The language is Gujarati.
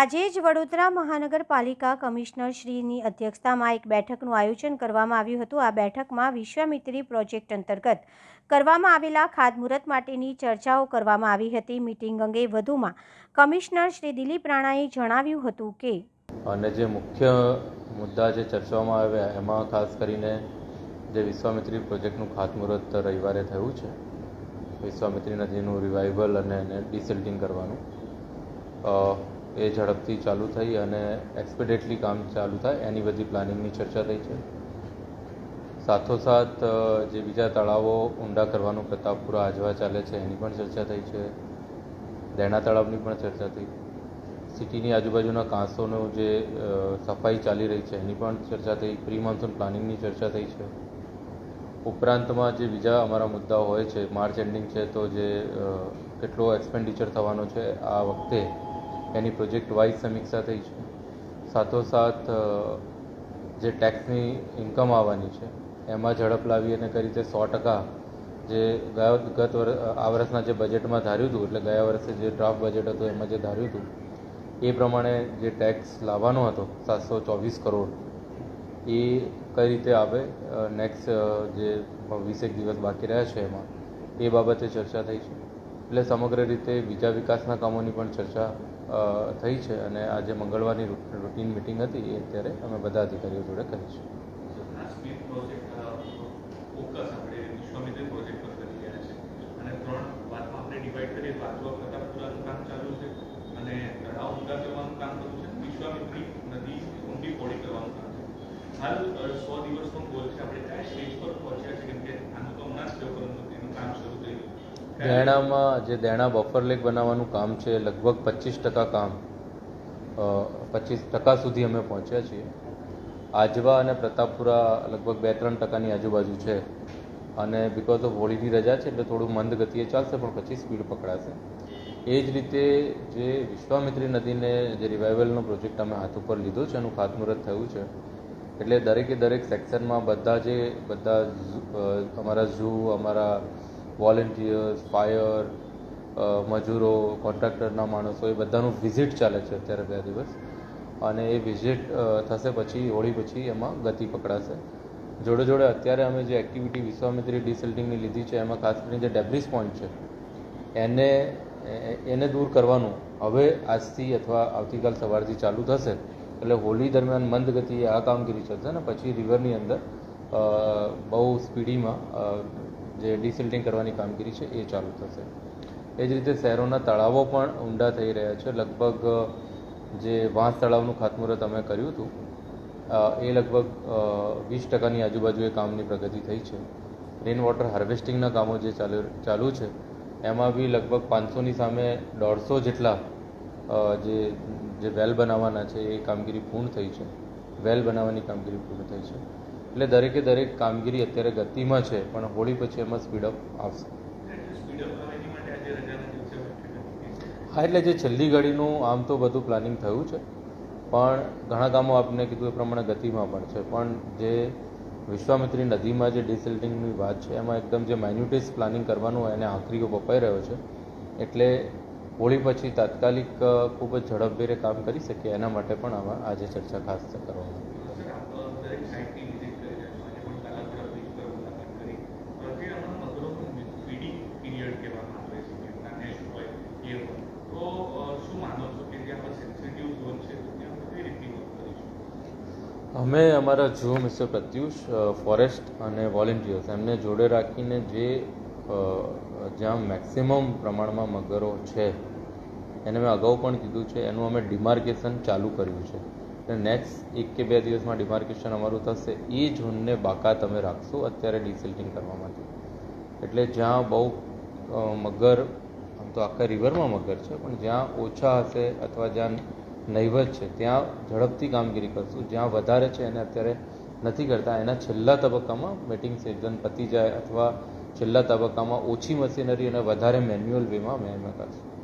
આજે જ વડોદરા મહાનગરપાલિકા કમિશનર શ્રીની અધ્યક્ષતામાં એક બેઠકનું આયોજન કરવામાં આવ્યું હતું. આ બેઠકમાં વિશ્વામિત્રી પ્રોજેક્ટ અંતર્ગત કરવામાં આવેલા ખાતમુહૂર્ત માટેની ચર્ચાઓ કરવામાં આવી હતી. મીટિંગ અંગે વધુમાં કમિશનર શ્રી દિલીપ રાણાએ જણાવ્યું હતું કે અને જે મુખ્ય મુદ્દા જે ચર્ચવામાં આવ્યા, એમાં ખાસ કરીને જે વિશ્વામિત્રી પ્રોજેક્ટનું ખાતમુહૂર્ત રવિવારે થયું છે, વિશ્વામિત્રી નદીનું રિવાઇવલ અને એને ડિસિલ્ટિંગ કરવાનું. એ ઝડપથી ચાલુ થઈ અને એક્સપેડેટલી કામ ચાલુ થાય. એની બધી પ્લાનિંગની ચર્ચા થઈ છે. સાથોસાથ જે બીજા તળાવો ઊંડા કરવાનું પ્રતાપપુરા, આજવા ચાલે છે, એની પણ ચર્ચા થઈ છે. દેણા તળાવની પણ ચર્ચા થઈ. સિટીની આજુબાજુના કાંસોનું જે સફાઈ ચાલી રહી છે, એની પણ ચર્ચા થઈ. પ્રી મોન્સૂન પ્લાનિંગની ચર્ચા થઈ છે. ઉપરાંતમાં જે બીજા અમારા મુદ્દાઓ હોય છે માર્ચ એન્ડિંગ છે, તો જે કેટલો એક્સપેન્ડિચર થવાનો છે, આ વખતે એની પ્રોજેક્ટ વાઇઝ સમીક્ષા થઈ છે. સાથોસાથ જે ટેક્સની ઇન્કમ આવવાની છે, એમાં ઝડપ લાવી અને કઈ રીતે સો ટકા જે ગયા ગત વર્ષ આ વર્ષના જે બજેટમાં ધાર્યું હતું, એટલે ગયા વર્ષે જે ડ્રાફ્ટ બજેટ હતું, એમાં જે ધાર્યું હતું, એ પ્રમાણે જે ટેક્સ લાવવાનો હતો, સાતસો ચોવીસ કરોડ, એ કઈ રીતે આવે નેક્સ્ટ જે વીસેક દિવસ બાકી રહ્યા છે એમાં, એ બાબતે ચર્ચા થઈ છે. એટલે સમગ્ર રીતે બીજા વિકાસના કામોની પણ ચર્ચા થઈ છે અને આજે મંગળવારની રૂટીન મિટિંગ હતી એ અત્યારે અમે બધા અધિકારીઓ જોડે કરી છે. હાલ સો દિવસનો ગોલ છે. આપણે કયા સ્ટેજ પર પહોંચ્યા છે કેમ કે આનું તો હમણાં જ થયું પરંતુ એનું કામ શરૂ થઈ દેણામાં જે દેણા બફર લેક બનાવવાનું કામ છે, લગભગ પચીસ ટકા કામ પચીસ ટકા સુધી અમે પહોંચ્યા છીએ. આજવા અને પ્રતાપપુરા લગભગ બે ત્રણ ટકાની આજુબાજુ છે. અને બિકોઝ ઓફ હોળીની રજા છે, એટલે થોડું મંદ ગતિએ ચાલશે, પણ પછી સ્પીડ પકડાશે. એ જ રીતે જે વિશ્વામિત્રી નદીને જે રિવાઇવલનો પ્રોજેક્ટ અમે હાથ ઉપર લીધો છે, એનું ખાતમુહૂર્ત થયું છે. એટલે દરેકે દરેક સેક્શનમાં બધા જે, બધા અમારા ઝૂ અમારા વોલેન્ટિયર્સ ફાયર મજૂરો કોન્ટ્રાક્ટરના માણસો એ બધાનું વિઝિટ ચાલે છે અત્યારે બે દિવસ. અને એ વિઝિટ થશે પછી, હોળી પછી એમાં ગતિ પકડાશે. જોડે જોડે અત્યારે અમે જે એક્ટિવિટી વિશ્વામિત્રી ડિસલ્ટિંગની લીધી છે, એમાં ખાસ કરીને જે ડેબ્રિસ પોઈન્ટ છે, એને એને દૂર કરવાનું હવે આજથી અથવા આવતીકાલ સવારથી ચાલુ થશે. એટલે હોળી દરમિયાન મંદ ગતિએ આ કામગીરી ચાલશે ને પછી રિવરની અંદર બહુ સ્પીડીમાં જે ડિસિલ્ટિંગ કરવાની કામગીરી છે, એ ચાલુ થશે. એ જ રીતે શહેરોના તળાવો પણ ઊંડા થઈ રહ્યા છે. લગભગ જે વાંસ તળાવનું ખાતમુહૂર્ત અમે કર્યું હતું એ લગભગ વીસ ટકાની આજુબાજુ એ કામની પ્રગતિ થઈ છે. રેન વોટર હાર્વેસ્ટિંગના કામો જે ચાલુ ચાલુ છે, એમાં બી લગભગ પાંચસોની સામે દોઢસો જેટલા જે જે વેલ બનાવવાના છે, એ કામગીરી પૂર્ણ થઈ છે. વેલ બનાવવાની કામગીરી પૂર્ણ થઈ છે. એટલે દરેકે દરેક કામગીરી અત્યારે ગતિમાં છે, પણ હોળી પછી એમાં સ્પીડઅપ આવશે. હા, એટલે જે છેલ્લી ઘડીનું આમ તો બધું પ્લાનિંગ થયું છે, પણ ઘણા કામો આપને કીધું એ પ્રમાણે ગતિમાં પણ છે. પણ જે વિશ્વામિત્રી નદીમાં જે ડિસિલ્ટિંગની વાત છે, એમાં એકદમ જે માઇન્યુટિસ પ્લાનિંગ કરવાનું હોય એને આખરીઓ પપાઈ રહ્યો છે. એટલે હોળી પછી તાત્કાલિક ખૂબ જ ઝડપભેરે કામ કરી શકીએ, એના માટે પણ આમાં આજે ચર્ચા ખાસ કરવામાં આવી. સર, આપ દરેક સાઇટની વિઝિટ કરી રહ્યા છો આજે પણ કાલાપુરા બ્રિજ પર મુલાકાત કરી પ્રતિ હમણાં મગરોનું ફીડિંગ પીરિયડ કહેવામાં આવે છે કે નાનેશ હોય એ હોય તો અ, શું માનો છો કે જ્યાં પર સેન્સિટિવ ઝોન છે તો ત્યાં આપણે કઈ રીતની વર્ક કરીશું અમે અમારા જુઓ મિસ્ટર પ્રત્યુષ ફોરેસ્ટ અને વોલેન્ટિયર્સ. એમને જોડે રાખીને જે જ્યાં મેક્સિમમ પ્રમાણમાં મગરો છે, એને મેં અગાઉ પણ કીધું છે, એનું અમે ડિમાર્કેશન ચાલુ કર્યું છે. એટલે નેક્સ્ટ એક કે બે દિવસમાં ડિમાર્કેશન અમારું થશે, એ ઝોનને બાકાત અમે રાખશું અત્યારે ડિસિલ્ટિંગ કરવા માટે. એટલે જ્યાં બહુ મગર, આમ તો આખા રિવરમાં મગર છે, પણ જ્યાં ઓછા હશે અથવા જ્યાં નૈવત છે. ત્યાં ઝડપથી કામગીરી કરશું. જ્યાં વધારે છે એને અત્યારે નથી કરતા. એના છેલ્લા તબક્કામાં મીટિંગ સિઝન પતી જાય અથવા છેલ્લા તબક્કામાં ઓછી મશીનરી અને વધારે મેન્યુઅલ વેમાં અમે કરશું.